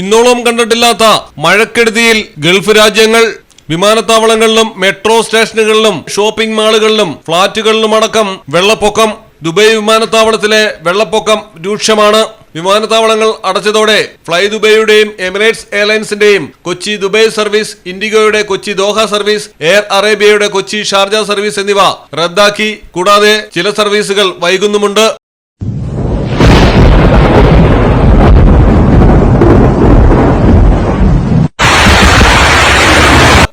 ഇന്നോളം കണ്ടിട്ടില്ലാത്ത മഴക്കെടുതിയിൽ ഗൾഫ് രാജ്യങ്ങൾ വിമാനത്താവളങ്ങളിലും മെട്രോ സ്റ്റേഷനുകളിലും ഷോപ്പിംഗ് മാളുകളിലും ഫ്ളാറ്റുകളിലും അടക്കം വെള്ളപ്പൊക്കം ദുബൈ വിമാനത്താവളത്തിലെ വെള്ളപ്പൊക്കം രൂക്ഷമാണ്. വിമാനത്താവളങ്ങൾ അടച്ചതോടെ ഫ്ലൈ ദുബൈയുടെയും എമിറേറ്റ്സ് എയർലൈൻസിന്റെയും കൊച്ചി ദുബൈ സർവീസ് ഇൻഡിഗോയുടെ കൊച്ചി ദോഹ സർവീസ് എയർ അറേബ്യയുടെ കൊച്ചി ഷാർജ സർവീസ് എന്നിവ റദ്ദാക്കി. കൂടാതെ ചില സർവീസുകൾ വൈകുന്നുമുണ്ട്.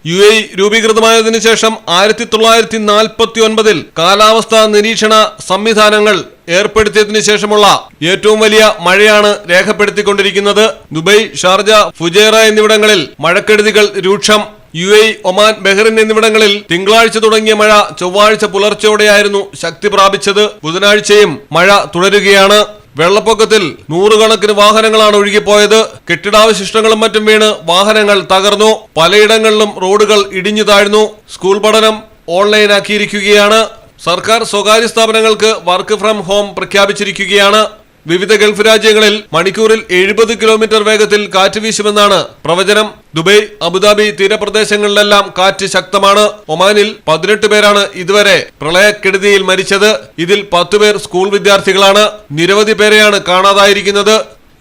യു എ രൂപീകൃതമായതിനു ശേഷം ആയിരത്തി തൊള്ളായിരത്തി നാൽപ്പത്തി ഒൻപതിൽ കാലാവസ്ഥാ നിരീക്ഷണ സംവിധാനങ്ങൾ ഏർപ്പെടുത്തിയതിനു ശേഷമുള്ള ഏറ്റവും വലിയ മഴയാണ് രേഖപ്പെടുത്തിക്കൊണ്ടിരിക്കുന്നത്. ദുബൈ ഷാർജ ഫുജേറ എന്നിവിടങ്ങളിൽ മഴക്കെടുതികൾ രൂക്ഷം. യു എ ഒമാൻ ബഹ്റിൻ എന്നിവിടങ്ങളിൽ തിങ്കളാഴ്ച തുടങ്ങിയ മഴ ചൊവ്വാഴ്ച പുലർച്ചെയോടെയായിരുന്നു ശക്തി പ്രാപിച്ചത്. ബുധനാഴ്ചയും മഴ തുടരുകയാണ്. വെള്ളപ്പൊക്കത്തിൽ നൂറുകണക്കിന് വാഹനങ്ങളാണ് ഒഴുകിപ്പോയത്. കെട്ടിടാവശിഷ്ടങ്ങളും മറ്റും വീണ് വാഹനങ്ങൾ തകർന്നു. പലയിടങ്ങളിലും റോഡുകൾ ഇടിഞ്ഞു താഴ്ന്നു. സ്കൂൾ പഠനം ഓൺലൈനാക്കിയിരിക്കുകയാണ് സർക്കാർ സ്വകാര്യ സ്ഥാപനങ്ങൾക്ക് വർക്ക് ഫ്രം ഹോം പ്രഖ്യാപിച്ചിരിക്കുകയാണ്. വിവിധ ഗൾഫ് രാജ്യങ്ങളിൽ മണിക്കൂറിൽ എഴുപത് കിലോമീറ്റർ വേഗത്തിൽ കാറ്റ് വീശുമെന്നാണ് പ്രവചനം. ദുബൈ അബുദാബി തീരപ്രദേശങ്ങളിലെല്ലാം കാറ്റ് ശക്തമാണ്. ഒമാനിൽ പതിനെട്ട് പേരാണ് ഇതുവരെ പ്രളയക്കെടുതിയിൽ മരിച്ചത്. ഇതിൽ പത്തുപേർ സ്കൂൾ വിദ്യാർത്ഥികളാണ്. നിരവധി പേരെയാണ് കാണാതായിരിക്കുന്നത്.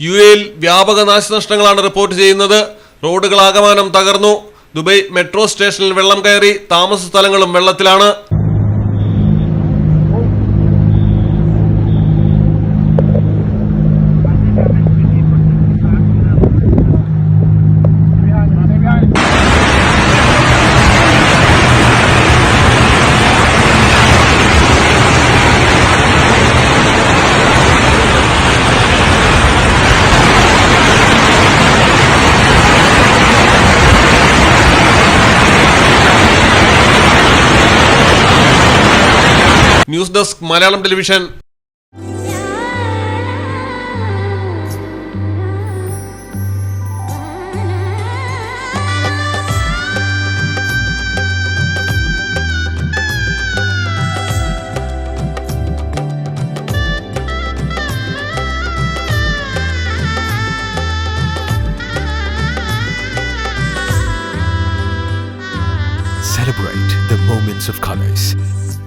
യു എയിൽ വ്യാപക നാശനഷ്ടങ്ങളാണ് റിപ്പോർട്ട് ചെയ്യുന്നത്. റോഡുകൾ ആകമാനം തകർന്നു. ദുബൈ മെട്രോ സ്റ്റേഷനിൽ വെള്ളം കയറി താമസ സ്ഥലങ്ങളും വെള്ളത്തിലാണ്. News desk Malayalam television Celebrate the moments of colors.